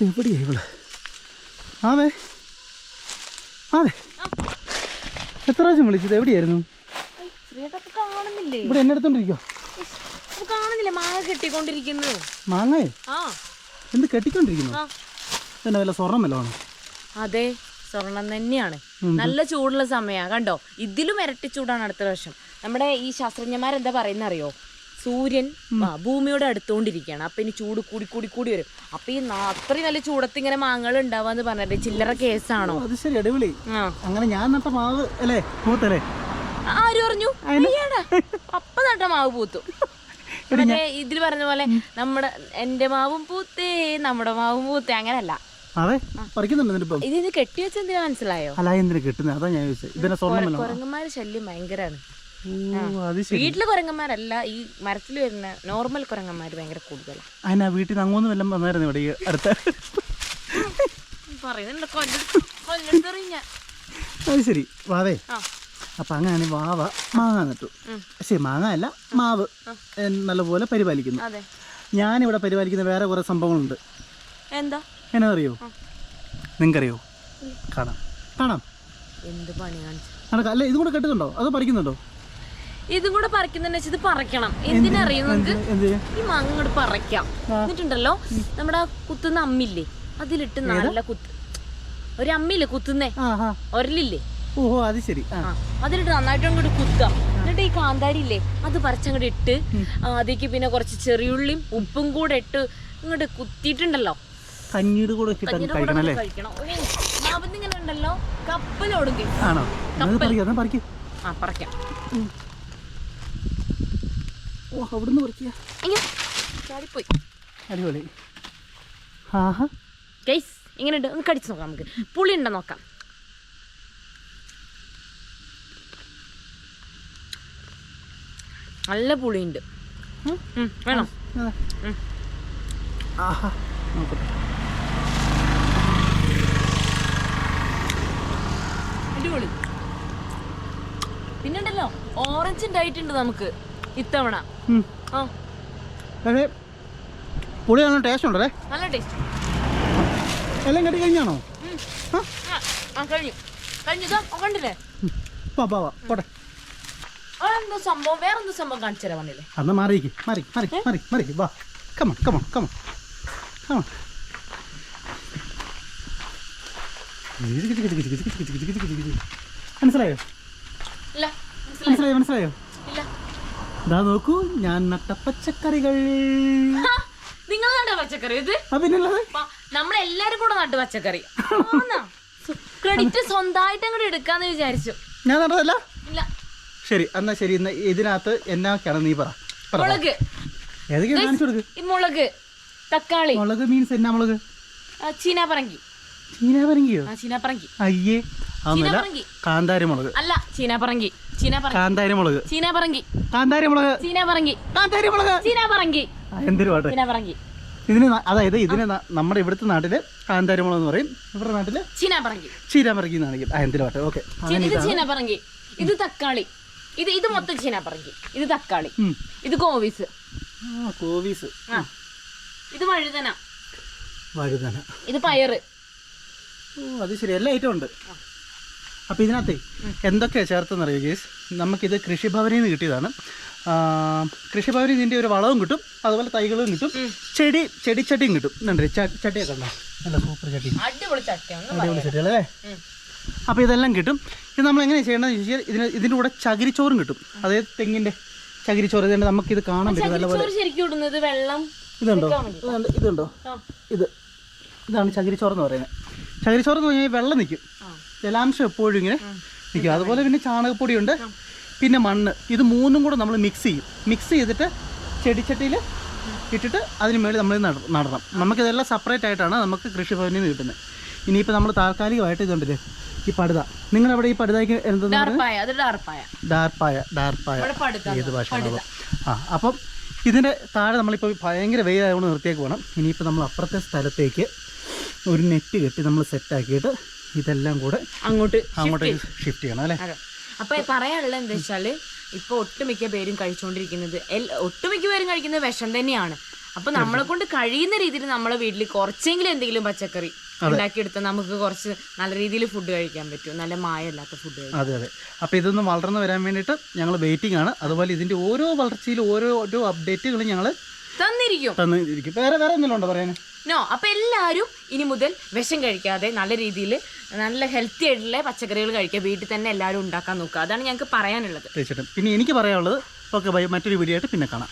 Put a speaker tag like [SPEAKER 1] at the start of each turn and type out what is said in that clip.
[SPEAKER 1] എവിടെയാ ഇവൾ? ആവേ. ആവേ. എത്ര പ്രാവശ്യം വിളിച്ചത്? എവിടെയായിരുന്നു? ഇവിടെ എന്നെ എടുത്തോണ്ടിരിക്കോ
[SPEAKER 2] കാണുന്നില്ലേ? മാങ്ങ കെട്ടിക്കൊണ്ടിരിക്കുന്നു
[SPEAKER 1] മാങ്ങേ
[SPEAKER 2] ആ.
[SPEAKER 1] എന്ത് കെട്ടിക്കൊണ്ടിരിക്കുന്നു?
[SPEAKER 2] ആ.
[SPEAKER 1] തന്നെ വല്ല സ്വർണം വല്ല
[SPEAKER 2] അതെ സ്വർണം തന്നെയാണ്. നല്ല ചൂടുള്ള സമയമാണ് കണ്ടോ? ഇതിലും ഇരട്ടി ചൂടാണ് അടുത്ത വർഷം നമ്മുടെ ഈ ശാസ്ത്രജ്ഞന്മാരെന്താ പറയുന്ന അറിയോ സൂര്യൻ ഭൂമിയോട് അടുത്തോണ്ടിരിക്കുകയാണ്. അപ്പൊ ഇനി ചൂട് കൂടി കൂടി കൂടി വരും. അപ്പൊ ഈ അത്രയും നല്ല ചൂടത്ത് ഇങ്ങനെ മാങ്ങകൾ ഉണ്ടാവാന്ന് പറഞ്ഞത് ചില്ലറ കേസാണോ?
[SPEAKER 1] അത് ശരി അടിപൊളി. അങ്ങനെ ഞാൻ നട്ട മാവ് അല്ലേ പൂത്തല്ലേ
[SPEAKER 2] ആര് അയ്യടാ അപ്പ നട്ട മാവ് പൂത്തു. മറ്റേ ഇതിൽ പറഞ്ഞ പോലെ നമ്മുടെ എന്റെ മാവും പൂത്തേ നമ്മുടെ മാവും പൂത്തേ അങ്ങനല്ല.
[SPEAKER 1] അതെ? പറിക്കുന്നുണ്ട് എന്നിട്ടിപ്പം
[SPEAKER 2] ഇതിന് കെട്ടിവെച്ച എന്തിനാ മനസ്സിലായോ?
[SPEAKER 1] അല്ല എന്തിനാ കിട്ടുന്നത് അതാ ഞാൻ ചോദിച്ചത് ഇതിനെ സ്വർണം വല്ല
[SPEAKER 2] കുരങ്ങന്മാര് ശല്യം
[SPEAKER 1] ശരി
[SPEAKER 2] വീട്ടിലെ കുരങ്ങന്മാരല്ല ഈ മരത്തിൽ വരുന്ന നോർമൽ കുരങ്ങന്മാര് ഭയങ്കര കൂടുതലാണ്
[SPEAKER 1] അതിനാ വീട്ടിൽ നിന്ന് അങ്ങോന്ന് വല്ലതും വന്നായിരുന്നു ഇവിടെ ഈ അടുത്ത?
[SPEAKER 2] പറയുന്നുണ്ട്.
[SPEAKER 1] അത് ശരി. വാവേ അപ്പം അങ്ങനെ വാവ മാങ്ങ നട്ടു. ശരി മാങ്ങ അല്ല മാവ്. നല്ലപോലെ പരിപാലിക്കുന്നു.
[SPEAKER 2] അതെ.
[SPEAKER 1] ഞാനിവിടെ പരിപാലിക്കുന്ന വേറെ കുറേ സംഭവങ്ങളുണ്ട്.
[SPEAKER 2] എന്താ?
[SPEAKER 1] എന്നാ അറിയോ നിങ്ങൾക്കറിയോ കാണാം. കാണാം.
[SPEAKER 2] എന്ത് പണി കാണിച്ചു
[SPEAKER 1] നടക്കാം. അല്ല ഇതും കൂടെ കെട്ടുന്നുണ്ടോ അതോ പറിക്കുന്നുണ്ടോ
[SPEAKER 2] ഇതും കൂടെ പറിക്കുന്നതെന്ന് വെച്ചാൽ ഇത് പറിക്കണം. എന്തിനറിയും
[SPEAKER 1] നമുക്ക്
[SPEAKER 2] ഈ മാങ്ങ ഇങ്ങോട്ട് പറിക്കാം. എന്നിട്ടുണ്ടല്ലോ നമ്മുടെ കുത്തുന്ന അമ്മില്ലേ? അതിലിട്ട് നല്ല കുത്ത്. ഒരു അമ്മില്ലേ കുത്തുന്നേ? ഒരലില്ലേ?
[SPEAKER 1] ഓഹോ അത് ശരി.
[SPEAKER 2] അതിലിട്ട് നന്നായിട്ട് അങ്ങോട്ട് കുത്താം എന്നിട്ട് ഈ കാന്താരില്ലേ അത് പറിച്ചങ്ങോട്ട് ഇട്ട് അതേക്ക് അതിലേക്ക് പിന്നെ കുറച്ച് ചെറിയുള്ളിയും ഉപ്പും കൂടെ ഇട്ട് ഇങ്ങോട്ട് കുത്തിയിട്ടുണ്ടല്ലോ. കഞ്ഞിയുടെ കൂടെ
[SPEAKER 1] കഴിക്കണം
[SPEAKER 2] ഉണ്ടല്ലോ കപ്പലോടും
[SPEAKER 1] ആണോ? പറിക്കാം
[SPEAKER 2] ആ പറിക്കാം.
[SPEAKER 1] ഓ അവിടുന്ന് പറിക്കുക
[SPEAKER 2] അയ്യോ ചാടിപ്പോയി.
[SPEAKER 1] അടിപൊളി. ആഹാ.
[SPEAKER 2] ഗൈസ് ഇങ്ങനെ ഉണ്ട് ഒന്ന് കടിച്ചു നോക്കാം നമുക്ക്. പുളി ഉണ്ടോ നോക്കാം. നല്ല പുളിയുണ്ട്. വേണം.
[SPEAKER 1] ആഹാ. നോക്കട്ടെ
[SPEAKER 2] അടിപൊളി. പിന്നുണ്ടല്ലോ ഓറഞ്ച് ഉണ്ടായിട്ടുണ്ട് നമുക്ക്. ഇത്തവണ.
[SPEAKER 1] പക്ഷേ പുളി നല്ല ടേസ്റ്റ് ഉണ്ടല്ലേ?
[SPEAKER 2] നല്ല ടേസ്റ്റ്
[SPEAKER 1] എല്ലാം കെട്ടി കഴിഞ്ഞാണോ?
[SPEAKER 2] കഴിഞ്ഞു. കഴിഞ്ഞു. കണ്ടില്ലേ?
[SPEAKER 1] പോട്ടെ.
[SPEAKER 2] അതെന്തോ സംഭവം? വേറെന്തോ സംഭവം കാണിച്ചു തരാൻ പറഞ്ഞില്ലേ
[SPEAKER 1] അന്ന് മാറിയിക്ക് മാറി മാറി മാറി മാറി. വാ. കമൺ കമൺ കമൺ കമൺ മനസ്സിലായോ?
[SPEAKER 2] മനസ്സിലായി
[SPEAKER 1] മനസ്സിലായോ? ഇതാ നോക്കൂ ഞാൻ നട്ട പച്ചക്കറികൾ.
[SPEAKER 2] നിങ്ങൾ നട്ട പച്ചക്കറി ഇത്? നമ്മളെല്ലാരും കൂടെ നട്ടു പച്ചക്കറി. ക്രെഡിറ്റ് സ്വന്തമായിട്ട് അങ്ങോട്ട് എടുക്കാന്ന് വിചാരിച്ചു.
[SPEAKER 1] ഞാൻ നട്ടതല്ല?
[SPEAKER 2] ഇല്ല.
[SPEAKER 1] ശരി എന്നാ ശരി ഇന്ന് ഇതിനകത്ത് എന്നാക്കാണ് നീ പറ.
[SPEAKER 2] മുളക്. മുളക് തക്കാളി.
[SPEAKER 1] മുളക് മീൻസ് എന്നാ മുളക്?
[SPEAKER 2] ചീനാ പറങ്കി
[SPEAKER 1] ചീനാ പറങ്കിയോ
[SPEAKER 2] ആ ചീനാപ്പറങ്കി.
[SPEAKER 1] അയ്യേ. അതൊന്നുമല്ല
[SPEAKER 2] ചീനാപ്പറങ്കി.
[SPEAKER 1] കാന്താരി മുളക്
[SPEAKER 2] അല്ല ചീനാപ്പറങ്കി. ചീനാപ്പറങ്കി
[SPEAKER 1] കാന്താരി മുളക്
[SPEAKER 2] ചീനാപ്പറങ്കി.
[SPEAKER 1] കാന്താരി മുളക്
[SPEAKER 2] ചീനാപ്പറങ്കി.
[SPEAKER 1] കാന്താരി മുളക്
[SPEAKER 2] ചീനാപ്പറങ്കി
[SPEAKER 1] എന്തൊരു പാട്ട്.
[SPEAKER 2] ചീനാപ്പറങ്കി.
[SPEAKER 1] ഇതിന് അതായത് ഇതിന് നമ്മുടെ ഇവിടുത്തെ നാട്ടിൽ കാന്താരി മുളക് എന്ന് പറയും. ഇവരുടെ നാട്ടിൽ
[SPEAKER 2] ചീനാപ്പറങ്കി.
[SPEAKER 1] എന്നാണെങ്കിൽ ആ എന്തൊരു പാട്ട്. ഓക്കെ.
[SPEAKER 2] ഇത് ചീനാപ്പറങ്കി. ഇത് തക്കാളി. ഇത് ഇത് മൊത്തം ചീനാപ്പറങ്കി. ഇത് തക്കാളി. ഇത് കോവീസ്.
[SPEAKER 1] കോവീസ്.
[SPEAKER 2] ഇത് വഴുതന.
[SPEAKER 1] വഴുതന.
[SPEAKER 2] ഇത് പയറ്.
[SPEAKER 1] ഓ അത് ശരി. എല്ലാ ഐറ്റം ഉണ്ട്. അപ്പോൾ ഇതിനകത്ത് എന്തൊക്കെയാണ് ചേർത്തെന്ന് അറിയോ ഗേസ്? നമുക്കിത് കൃഷിഭവനിൽ നിന്ന് കിട്ടിയതാണ് കൃഷിഭവനിൽ ഇതിന്റെ ഒരു വളവും കിട്ടും അതുപോലെ തൈകളും കിട്ടും ചെടി ചെടിച്ചട്ടിയും കിട്ടും. എന്നുണ്ട് ചട്ടിയൊക്കെ ഉണ്ടോ? നല്ല സൂപ്പർ ചട്ടി.
[SPEAKER 2] അടിപൊളി
[SPEAKER 1] ചട്ടി അല്ലേ അപ്പോൾ ഇതെല്ലാം കിട്ടും. ഇത് നമ്മൾ എങ്ങനെ ചെയ്യണമെന്ന് ചോദിച്ചാൽ ഇതിന് ഇതിന്റെ കൂടെ ചകിരിച്ചോറും കിട്ടും. അതായത് തെങ്ങിന്റെ ചകിരിച്ചോറ് ഇതുകൊണ്ട് നമുക്കിത് കാണാൻ പറ്റും നല്ലപോലെ.
[SPEAKER 2] വെള്ളം
[SPEAKER 1] ഇതുണ്ടോ. ഇതുണ്ടോ ഇത്. ഇതാണ് ചകിരിച്ചോറ് എന്ന് പറയുന്നത്. ചകിരിച്ചോറ് എന്ന് പറഞ്ഞാൽ വെള്ളം നിൽക്കും. ജലാംശം എപ്പോഴും ഇങ്ങനെ നിൽക്കും. അതുപോലെ പിന്നെ ചാണകപ്പൊടിയുണ്ട് പിന്നെ മണ്ണ്. ഇത് മൂന്നും കൂടെ നമ്മൾ മിക്സ് ചെയ്യും. മിക്സ് ചെയ്തിട്ട് ചെടിച്ചട്ടിയിൽ ഇട്ടിട്ട് അതിന് മേളിൽ നമ്മൾ നട- നടണം. നമുക്കിതെല്ലാം സെപ്പറേറ്റ് ആയിട്ടാണ് നമുക്ക് കൃഷിഭവനിൽ നിന്ന് കിട്ടുന്നത്. ഇനിയിപ്പോൾ നമ്മൾ താൽക്കാലികമായിട്ട് ഇതുണ്ടല്ലേ? ഈ പടുത. നിങ്ങളവിടെ ഈ പടുതയ്ക്ക് എന്താണ്
[SPEAKER 2] ഡാർപ്പായ ഡാർപ്പായ.
[SPEAKER 1] ഏത് ആ അപ്പം ഇതിന്റെ താഴെ നമ്മളിപ്പോൾ ഭയങ്കര വെയിലായതുകൊണ്ട് നിർത്തിയേക്ക് വേണം ഇനിയിപ്പോൾ നമ്മൾ അപ്പുറത്തെ സ്ഥലത്തേക്ക് ഒരു നെറ്റ് കെട്ടി നമ്മൾ സെറ്റാക്കിയിട്ട് ഇതെല്ലാം കൂടെ
[SPEAKER 2] അങ്ങോട്ട്
[SPEAKER 1] അങ്ങോട്ട് ഷിഫ്റ്റ് ചെയ്യണം അല്ലേ?
[SPEAKER 2] അപ്പൊ പറയാനുള്ളത് എന്താ വെച്ചാൽ ഇപ്പൊ ഒട്ടുമിക്ക പേരും കഴിച്ചുകൊണ്ടിരിക്കുന്നത് ഒട്ടുമിക്ക പേരും കഴിക്കുന്നത് വിഷം തന്നെയാണ്. അപ്പൊ നമ്മളെ കൊണ്ട് കഴിയുന്ന രീതിയിൽ നമ്മളെ വീട്ടിൽ കുറച്ചെങ്കിലും എന്തെങ്കിലും പച്ചക്കറി ഉണ്ടാക്കിയെടുത്ത് നമുക്ക് കുറച്ച് നല്ല രീതിയിൽ ഫുഡ് കഴിക്കാൻ പറ്റും. നല്ല മായമില്ലാത്ത ഫുഡ്
[SPEAKER 1] അതെ അതെ. അപ്പോൾ ഇതൊന്ന് വളർന്നു വരാൻ വേണ്ടിയിട്ട് ഞങ്ങൾ വെയിറ്റിംഗ് ആണ്. അതുപോലെ ഇതിന്റെ ഓരോ വളർച്ചയിലും ഓരോ ഓരോ അപ്ഡേറ്റുകളും ഞങ്ങൾ
[SPEAKER 2] തന്നിരിക്കും.
[SPEAKER 1] തന്നിരിക്കും. വേറെ വേറെ എന്തെങ്കിലും ഉണ്ടോ പറയാൻ
[SPEAKER 2] നോ അപ്പൊ എല്ലാവരും ഇനി മുതൽ വിഷം കഴിക്കാതെ നല്ല രീതിയിൽ നല്ല ഹെൽത്തി ആയിട്ടുള്ള പച്ചക്കറികൾ കഴിക്കുക. വീട്ടിൽ തന്നെ എല്ലാവരും ഉണ്ടാക്കാൻ നോക്കുക. അതാണ് ഞങ്ങൾക്ക് പറയാനുള്ളത്.
[SPEAKER 1] തീർച്ചയായിട്ടും. പിന്നെ എനിക്ക് പറയാനുള്ളത് ഓക്കെ ബൈ. മറ്റൊരു വീഡിയോ ആയിട്ട് പിന്നെ കാണാം.